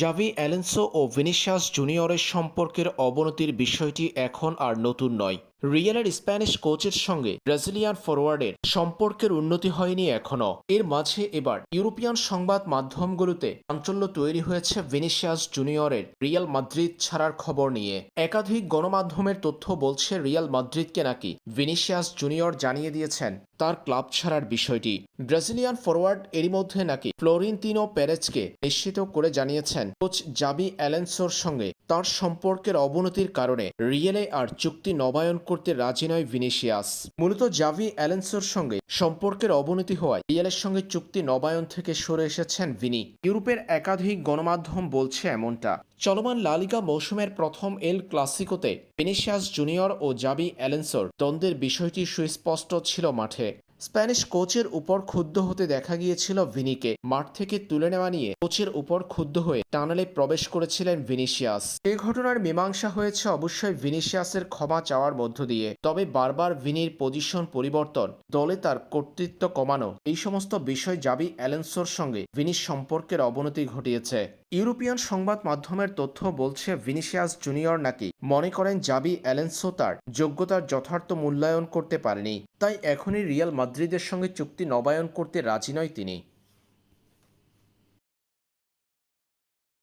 Xavi অ্যালেন্সো ও Vinicius জুনিয়রের সম্পর্কের অবনতির বিষয়টি এখন আর নতুন নয়। রিয়ালের স্প্যানিশ কোচের সঙ্গে ব্রাজিলিয়ান ফরওয়ার্ডের সম্পর্কের উন্নতি হয়নি এখনও এর মাঝে এবার ইউরোপিয়ান সংবাদ মাধ্যমগুলোতে চাঞ্চল্য তৈরি হয়েছে ভিনিসিয়াস জুনিয়রের রিয়াল মাদ্রিদ ছাড়ার খবর নিয়ে। একাধিক গণমাধ্যমের তথ্য বলছে রিয়াল মাদ্রিদকে নাকি ভিনিসিয়াস জুনিয়র জানিয়ে দিয়েছেন তার ক্লাব ছাড়ার বিষয়টি। ব্রাজিলিয়ান ফরওয়ার্ড এরই মধ্যে নাকি ফ্লোরিনতিনো প্যারেজকে নিশ্চিত করে জানিয়েছেন কোচ জাবি অ্যালেন্সোর সঙ্গে তার সম্পর্কের অবনতির কারণে রিয়েলে আর চুক্তি নবায়ন করতে রাজি নয় ভিনিসিয়াস। মূলত জাভি অ্যালেন্সোর সঙ্গে সম্পর্কের অবনতি হওয়ায় রিয়ালের সঙ্গে চুক্তি নবায়ন থেকে সরে এসেছেন ভিনি। ইউরোপের একাধিক গণমাধ্যম বলছে এমনটা। চলমান লালিকা মৌসুমের প্রথম এল ক্লাসিকোতে ভিনিসিয়াস জুনিয়র ও জাবি অ্যালেন্সোর দ্বন্দ্বের বিষয়টি সুস্পষ্ট ছিল মাঠে। স্প্যানিশ কোচের উপর ক্ষুব্ধ হতে দেখা গিয়েছিল ভিনিকে। মাঠ থেকে তুলে নেওয়া নিয়ে কোচের উপর ক্ষুব্ধ হয়ে টানেলে প্রবেশ করেছিলেন ভিনিসিয়াস। এই ঘটনার মীমাংসা হয়েছে অবশ্যই ভিনিসিয়াসের ক্ষমা চাওয়ার মধ্য দিয়ে। তবে বারবার ভিনির পজিশন পরিবর্তন, দলে তার কর্তৃত্ব কমানো, এই সমস্ত বিষয় জাবি অ্যালেন্সোর সঙ্গে ভিনির সম্পর্কের অবনতি ঘটিয়েছে। ইউরোপিয়ান সংবাদ মাধ্যমের তথ্য বলছে ভিনিসিয়াস জুনিয়র নাকি মনে করেন জাবি অ্যালেন্সো তার যোগ্যতার যথার্থ মূল্যায়ন করতে পারেনি। তাই এখনই রিয়াল মাদ্রিদের সঙ্গে চুক্তি নবায়ন করতে রাজি নয় তিনি।